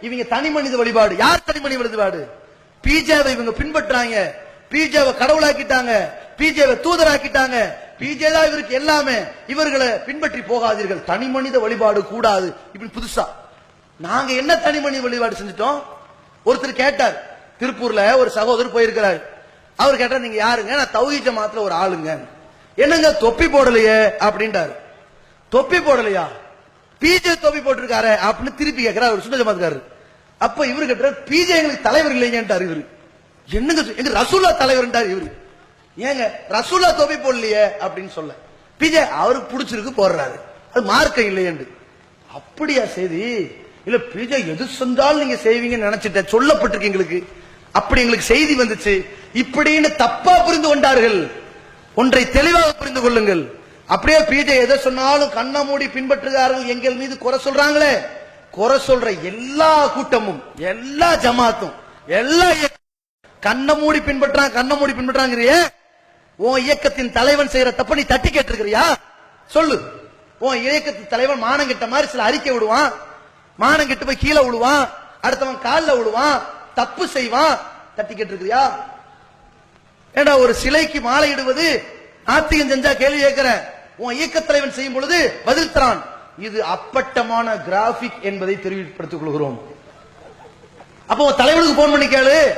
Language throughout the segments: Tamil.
இவங்க தனி மனித வழிபாடு. யார் தனி மனித வழிபாடு? பிஜேவை இவங்க பின்பற்றாங்க. பிஜேவை கடவுளாக்கிட்டாங்க. பிஜேவை தூதராக்கிட்டாங்க. பிஜே தான் இவருக்கு எல்லாமே. இவர்களை பின்பற்றி போகாதீர்கள். தனி மனித வழிபாடு கூடாது. இப்படி புதுசா. நாங்க என்ன தனி மனித வழிபாடு செஞ்சிட்டோம்? ஒருத்தர் கேட்டார். திருப்பூர்ல ஒரு சகோதரர் போயிருக்கிறார். அவர் கேட்டார் நீங்க யாருங்க? நான் தௌஹி ஜமாத்துல ஒரு ஆளுங்க. என்னங்க தொப்பி போடலையே? அப்படின்றாரு. தொப்பி போடலையா? பிஜே தொப்பி போட்டிருக்காரு அப்படின்னு திருப்பி கேட்கிறார் ஒரு சுத்த ஜமாத்துக்காரரு அப்ப இவரு கேட்டார் பிஜே எங்களுக்கு தலைவர் இல்லைங்கன்றார் இவரு. என்னங்க எங்க ரசூலா தலைவர்ன்றார் இவரு. ஏங்க ரசூலா தொப்பி போடலையே அப்படின்னு சொல்ல. பிஜே அவருக்கு பிடிச்சிருக்கு போடுறாரு. அது மார்க்கம் இல்லையண்டு அப்படியா செய்தி இல்ல பிஜே எது செஞ்சாலும் நீங்க செய்வீங்கன்னு நினைச்சிட்டேன் சொல்லப்பட்டிருக்கு எங்களுக்கு. அப்படி எங்களுக்கு செய்தி வந்துச்சு. இப்படின்னு தப்பா புரிந்து கொண்டார்கள். ஒன்றை தெளிவாக புரிந்து கொள்ளுங்கள். அப்படியே பிஜே எதை சொன்னாலும் கண்ண மூடி பின்பற்றுகிறார்கள் எங்கள் மீது குறை சொல்றாங்களே? குறை சொல்ற எல்லா கூட்டமும் எல்லா ஜமாத்தும் எல்லா கண்ண மூடி பின்பற்றான் கண்ண மூடி பின்பற்றாங்கிறியே உன் இயக்கத்தின் தலைவன் செய்யற தப்ப நீ தட்டி கேட்டிருக்கிறியா? சொல்லு. உன் இயக்கத்தின் தலைவன் மானம் கிட்ட மாதிரி சில அறிக்கை விடுவான். மானம் கெட்டு போய் கீழே விழுவான் அடுத்தவன் கால்ல விழுவான் தப்பு செய்வான். தட்டி கேட்டிருக்கிறியா? ஏண்டா ஒரு சிலைக்கு மாலை இடுவது நாத்திகம் செஞ்சா கேள்வி கேட்கிறேன். உன் இயக்க தலைவன் செய்யும் பொழுது பதில் தரான் இது அப்பட்டமான கிராபிக் என்பதை தெரிவிப்படுத்திக் கொள்கிறோம் அப்போ உன் தலைவனுக்கு போன் பண்ணி கேளு.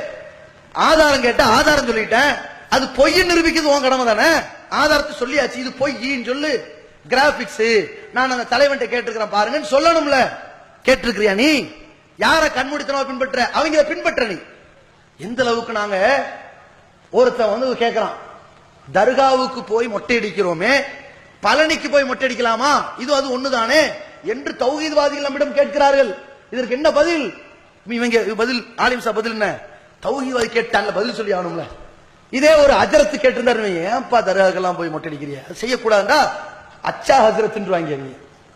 ஆதாரம் கேட்ட ஆதாரம் சொல்லிட்டேன். அது பொய்யை நிரூபிக்கிறது உன் கடமை தானே? ஆதாரத்தை சொல்லியாச்சு. இது பொய்ன்னு சொல்லு. கிராபிக்ஸ் நான் அந்த தலைவன்ட்ட கேட்டிருக்கிறேன் பாருங்கன்னு சொல்லணும்ல. கேட்டிருக்கிறியா நீ? யார கண்மூடித்தனமா பின்பற்ற அவங்கள பின்பற்ற நீ. எந்த அளவுக்கு நாங்க ஒருத்தன் வந்து கேட்கிறான் தர்காவுக்கு போய் மொட்டை அடிக்கிறோமே பழனிக்கு போய் மொட்டை அடிக்கலாமா இது அது ஒண்ணுதானே? என்று தௌஹீத்வாதிகள் நம்மிடம் கேட்கிறார்கள். இதற்கு என்ன பதில்? இவங்க பதில் ஆலிம் சார் பதில் என்ன? தௌஹீத்வாதி கேட்டாங்க பதில் சொல்லி ஆகணும்ல. இதே ஒரு அஜரத்து கேட்டிருந்தாரு ஏன்பா தர்காக்கெல்லாம் போய் மொட்டை அடிக்கிறியா செய்யக்கூடாதுடா அச்சா ஹசரத்ன்றாங்க நீ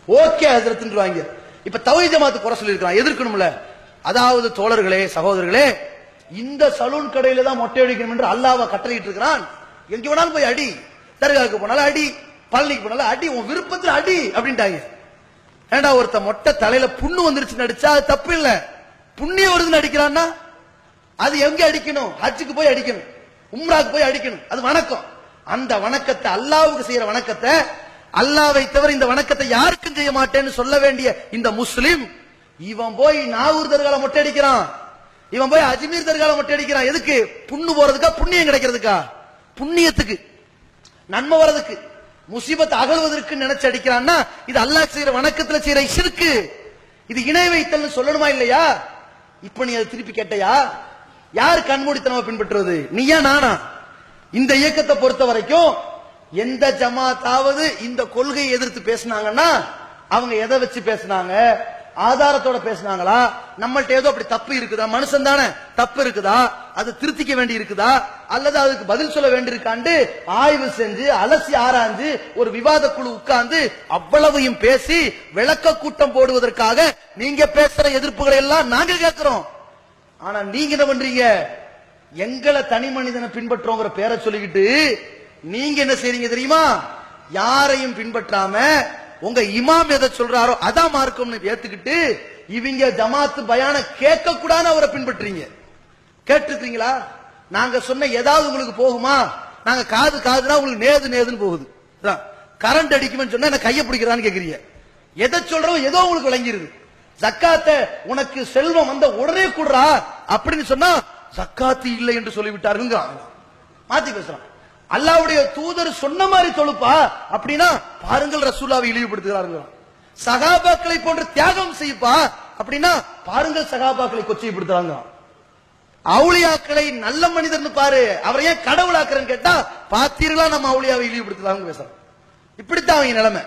ஓகே ஹசரத்ன்றாங்க இப்ப தௌஹீத் ஜமாத்து குறை சொல்லியிருக்கலாம் எதிர்க்கணும்ல. அதாவது தோழர்களே சகோதரர்களே இந்த சலூன் கடையில தான் மொட்டை அடிக்கணும் என்று அல்லாஹ்வை கட்டளையிட்டு இருக்கிறான் எங்க வேணாலும் போய் அடி. தர்காவுக்கு போனாலும் அடி. பழனிக்கு போனால அடி உன் விருப்பத்துல அடி அப்படின்ட்டாங்க. ஏண்டா ஒருத்த மொட்டை தலையில புண்ணு வந்துருச்சு நடிச்சா? அது தப்பு இல்ல. புண்ணியம் வருதுன்னு அடிக்கிறான்னா? அது எங்க அடிக்கணும்? ஹஜ்ஜுக்கு போய் அடிக்கணும். உம்ராக்கு போய் அடிக்கணும். அது வணக்கம். அந்த வணக்கத்தை அல்லாவுக்கு செய்யற வணக்கத்தை அல்லாவை தவிர இந்த வணக்கத்தை யாருக்கும் செய்ய மாட்டேன்னு சொல்ல வேண்டிய இந்த முஸ்லிம் இவன் போய் நாகூர் தர்கால மொட்டை அடிக்கிறான். இவன் போய் அஜ்மீர் தர்கால மொட்டை அடிக்கிறான். எதுக்கு? புண்ணு போறதுக்கா? புண்ணியம் கிடைக்கிறதுக்கா? புண்ணியத்துக்கு. நன்மை வர்றதுக்கு. முசீபத் அகழ்வதற்கு நினைச்சு அடிக்கிறான்னா இது அல்லாஹ் செய்யற வணக்கத்துல செய்யற இருக்கு இது இணை வைத்தல்னு சொல்லணுமா இல்லையா? இப்ப நீ அதை திருப்பி கேட்டையா? யார் கண்மூடித்தனமா பின்பற்றுவது? நீயா நானா? இந்த இயக்கத்தை பொறுத்த வரைக்கும் எந்த ஜமாத்தாவது இந்த கொள்கையை எதிர்த்து பேசினாங்கன்னா அவங்க எதை வச்சு பேசினாங்க? ஆதாரத்தோட பேசினாங்களா? நம்மள்ட்ட ஏதோ அப்படி தப்பு இருக்குதா? மனுஷன் தானே தப்பு இருக்குதா? அது திருத்திக்க வேண்டி இருக்குதா? அல்லது அதுக்கு பதில் சொல்ல வேண்டி இருக்காண்டு ஆய்வு செஞ்சு அலசி ஆராய்ஞ்சு ஒரு விவாத குழு உட்கார்ந்து அவ்வளவையும் பேசி விளக்க கூட்டம் போடுவதற்காக நீங்க பேசுற எதிர்ப்புகளை எல்லாம் நாங்க கேட்கிறோம். ஆனா நீங்க என்ன பண்றீங்க? எங்களை தனி மனிதனை பின்பற்றோங்கிற பேரை சொல்லிக்கிட்டு நீங்க என்ன செய்றீங்க தெரியுமா? யாரையும் பின்பற்றாம உங்க இமாம் எதை சொல்றாரோ அதான் மார்க்கம்னு ஏத்துக்கிட்டு இவங்க ஜமாத்து பயான கேட்க கூடாது அவரை பின்பற்றீங்க கேட்டிருக்கீங்களா நாங்க சொன்ன ஏதாவது உங்களுக்கு போகுமா? நாங்க காது காதுனா உங்களுக்கு நேது நேதுன்னு போகுது. கரண்ட் அடிக்கும்னு சொன்னா என்ன கையை பிடிக்கிறான்னு கேக்குறீங்க. எதை சொல்றோம் ஏதோ உங்களுக்கு விளங்கிருது. ஜக்காத்த உனக்கு செல்வம் வந்த உடனே கூடுறா அப்படின்னு சொன்னா ஜக்காத்து இல்லை என்று சொல்லிவிட்டாருங்க மாத்தி பேசுறான் அல்லாவுடைய தூதர் சொன்ன மாதிரி தொழுப்பா? அப்படின்னா பாருங்கள் ரசூலாவை இழிவுபடுத்துகிறார்கள். சகாபாக்களை போன்று தியாகம் செய்ப்பா? அப்படின்னா பாருங்கள் சகாபாக்களை கொச்சைப்படுத்துறாங்க அவுளியாக்களை நல்ல மனிதர்னு பாரு. அவரை ஏன் கடவுளாக்குறேன்னு கேட்டா பாத்தீர்களா நம்ம அவுளியாவை இழிவுபடுத்துறாங்க பேசுறோம் இப்படித்தான் அவங்க நிலைமை.